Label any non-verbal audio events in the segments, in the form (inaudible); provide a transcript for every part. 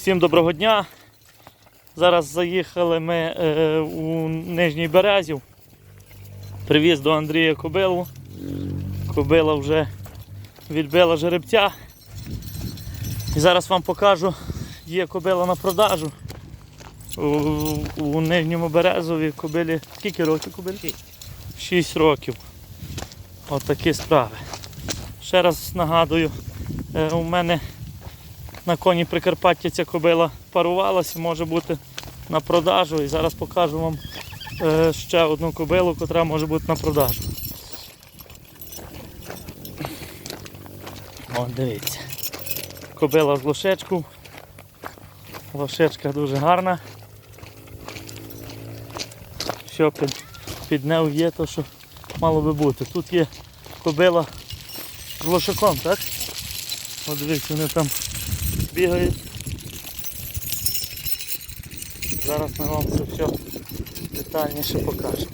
Всім доброго дня. Зараз заїхали ми е, у Нижній Березів. Привіз до Андрія Кобилу. Кобила вже відбила жеребця. І зараз вам покажу, є кобила на продажу. У, у Нижньому Березові кобилі. Скільки років кобилі? Шість. 6 років. От такі справи. Ще раз нагадую, е, у мене на коні Прикарпаття ця кобила парувалася, може бути на продажу. І зараз покажу вам е, ще одну кобилу, яка може бути на продажу. О, дивіться. Кобила з лошечку. Лошечка дуже гарна. Що під, під нею є, то що мало би бути. Тут є кобила з лошаком, так? От дивіться, вони там бігають. Зараз ми вам це все детальніше покажемо.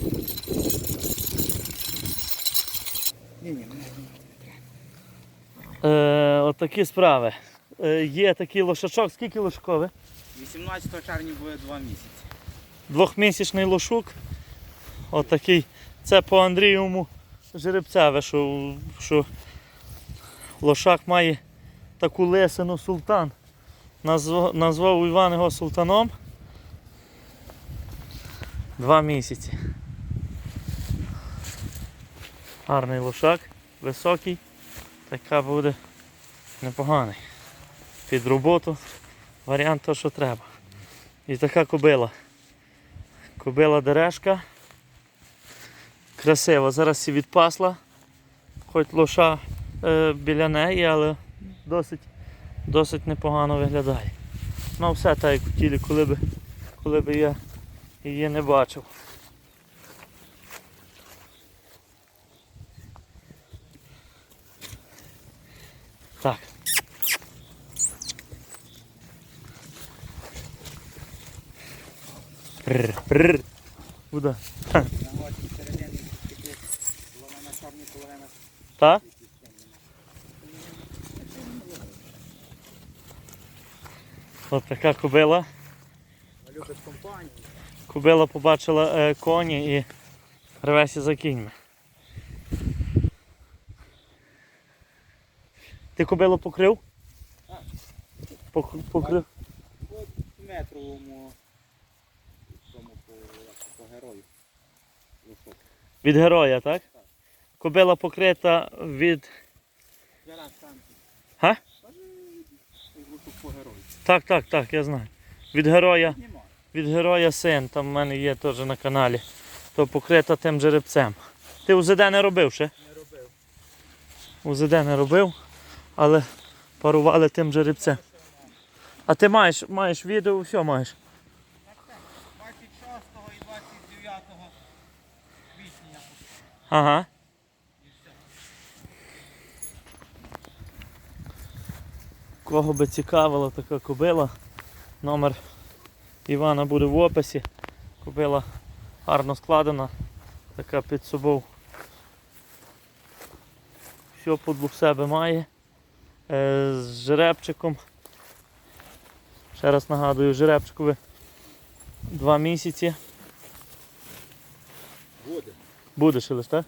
Е, от такі справи. Е, є такий лошачок, скільки лошакове? 18 червня буде 2 місяці. Двохмісячний лошук. От такий. Це по Андрієвому жеребцеве, що, що лошак має таку лисину султан. Назвав, Іван його султаном. Два місяці. Гарний лошак, високий. Така буде непоганий. Під роботу. Варіант то, що треба. І така кобила. Кобила дерешка. Красива. Зараз всі відпасла. Хоч лоша е, біля неї, але досить, досить непогано виглядає. Ну все так як в тілі, коли би, коли би я її не бачив. Так. Пррр, пррр. Куда? На От така кобила. Кобила побачила е, коні і рвесі за кіньми. Ти кобилу покрив? Покрив. По метровому по, герою. Від героя, так? Так. Кобила покрита від. Га? По герою. Так, так, так, я знаю. Від героя. Від героя син, там в мене є теж на каналі. То покрита тим жеребцем. Ти УЗД не робив ще? Не робив. УЗД не робив, але парували тим жеребцем. А ти маєш, маєш відео, все маєш. 26 і 29 квітня. Ага. Кого би цікавила така кобила, номер Івана буде в описі. Кобила гарно складена, така під собою. Все подлу в себе має. Е, з жеребчиком. Ще раз нагадую, жеребчикові два місяці. Буде. Буде ще лише, так?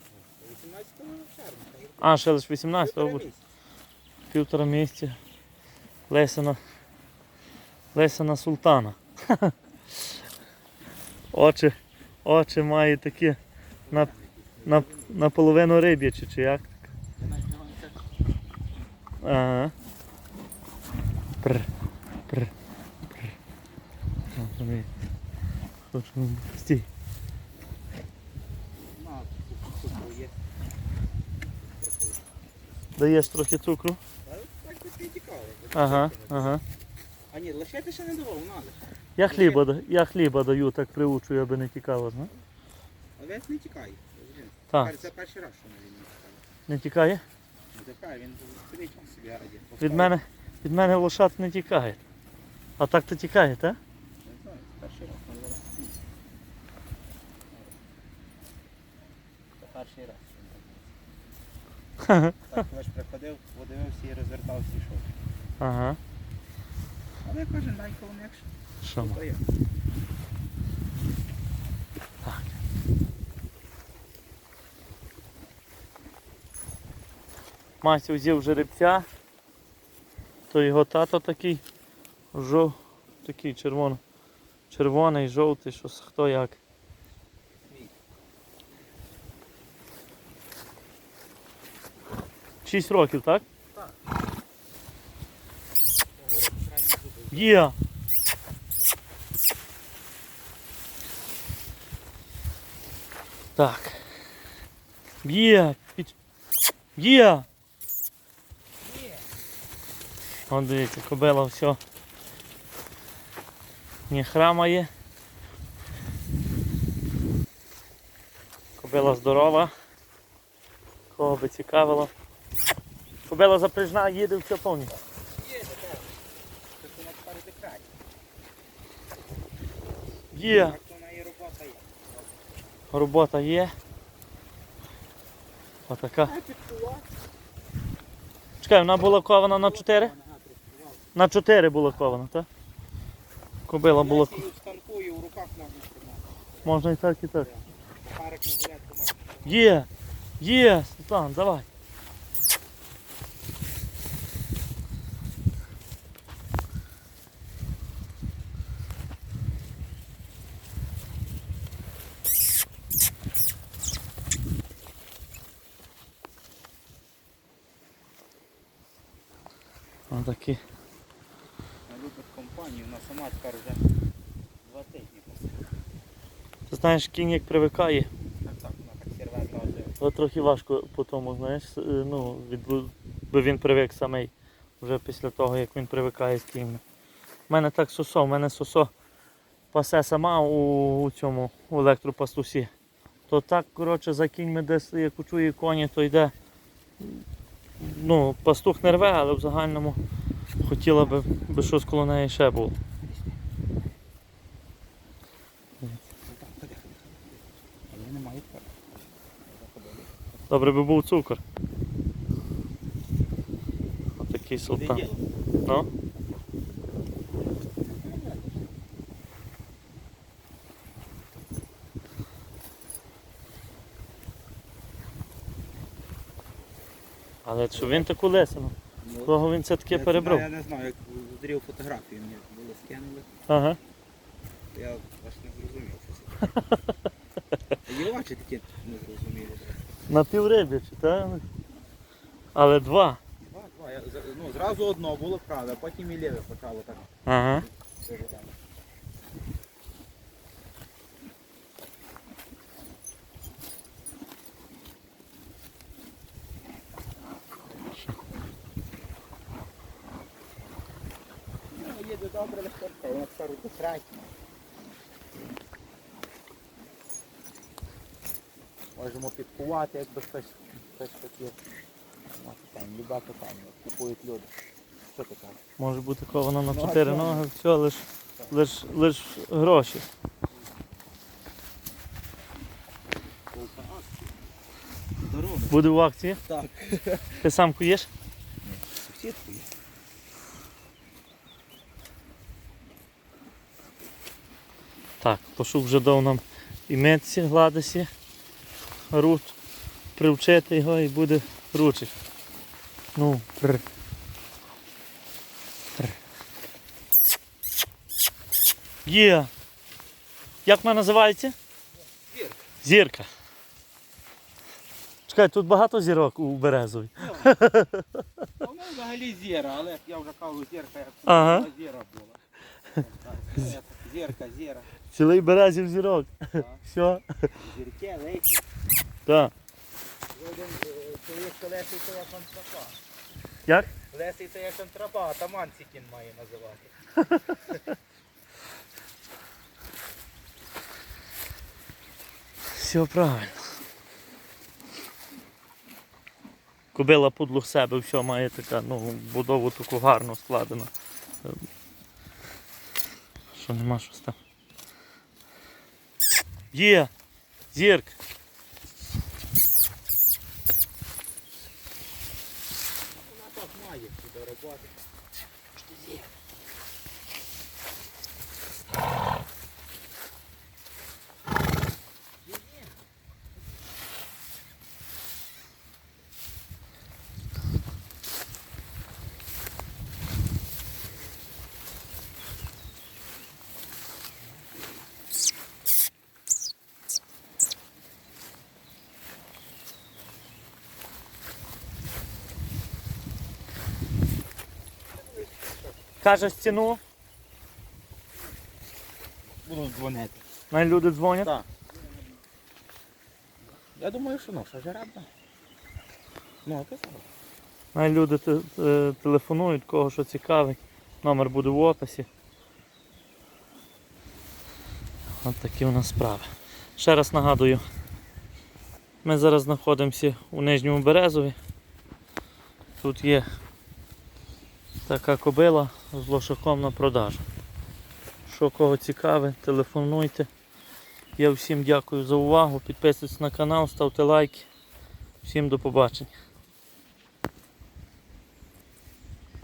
18 червня. А, ще лише 18-го буде. півтора місяця. Лесина. Лесина султана. (laughs) Очі, очі має такі на, на, наполовину риб'ячі, чи як? Ага. Пр, пр, пр. Ну, Стій. Даєш трохи цукру. Так тут не цікаво. Ага, ага. А ні, лише ти ще не давав, надо. Я хліба, да- я хліба даю, так приучую, аби не тікало, зна? А весь не тікає. Так. Це перший раз, що він не тікає. Не тікає? Не тікає, він сидить там собі раді. Від мене, від мене лошад не тікає. А так то тікає, так? Не знаю, це перший раз. але зараз. Це перший раз. (laughs) Так, я ж приходив, подивився і розвертався і йшов. Ага. Але кожен день коли м'якше. Що? То є. Мася взяв жеребця, то його тато такий жов, такий червоно, червоний, жовтий, що хто як. Шість років, так? Є. Так. Є. Під... Є. От дивіться, кобила все. Не храмає. Кобила здорова. Кого би цікавило. Кобила запряжна, їде все повністю. Є, так. Це вона спереди край. Є. Робота є. Робота є. Отака. Чекай, вона була кована на 4? На 4 була кована, так? Кобила була. Руках можна і так, і так. Є! Є! Світлан, давай. Вона любить компанію, вона сама тепер вже два тижні. Ти знаєш, кінь як привикає, Так, так, вона так серветна вже. то трохи важко по тому, знаєш, е, ну, відбу- би він привик самий вже після того, як він привикає з кіньми. У мене так сосо, у мене сосо пасе сама у, у цьому у електропастусі. То так, коротше, за кіньми десь як чує коні, то йде. Ну, пастух не рве, але в загальному хотіла би, би щось коло неї ще було. Добре би був цукор. Отакий султан. Ну? Але що він таку лесину? Кого він це таке перебрав? Я не знаю, як зустрів фотографію, мені було скинули. Ага. Я аж не зрозумів, що це. (laughs) Є очі такі не зрозумілі. На піврибічі, так? Але два. Два, два. Я, ну, зразу одно було правда, а потім і ліве почало так. Ага. Добре, легко, вона тепер у край. Можемо підкувати, якби хтось, хтось хотів. Нема питань, люба питання, купують люди. Що кажеш? Може бути ковано на Ну, чотири ноги, все, лиш, лиш, лиш гроші. Буде в акції. Так. Ти сам куєш? Сусідку є. Так, пошук вже дав нам і метці, гладисі, рут, привчити його і буде ручить. Ну, пр. Пр. Є. Як вона називається? Зірка. Зірка. Чекай, тут багато зірок у Березовій. (laughs) Вона взагалі зіра, але я вже кажу, зірка, як Ага. зіра була. Зірка, зіра. Цілий березів зірок. (laughs) Все. Зірки, лейки. Так. Е, чоловік, лесий, то як антрапа. Як? Лесий це як антрапа, а таман Цікін має називати. Все правильно. Кобила подлуг себе, все має така, ну, будову таку гарну складену. Ем, Що нема щось там. Є! Зірка! Вона так має до роботи. Кажеш ціну, Буду дзвонити. най люди дзвонять. Так. Я думаю, що ну, що жеребна. Ну, а ти сказав. Най люди те- е, телефонують, кого що цікавить. Номер буде в описі. От такі у нас справи. Ще раз нагадую, ми зараз знаходимося у Нижньому Березові. Тут є така кобила з лошаком на продажу. Що кого цікаве, телефонуйте. Я всім дякую за увагу. Підписуйтесь на канал, ставте лайки. Всім до побачення.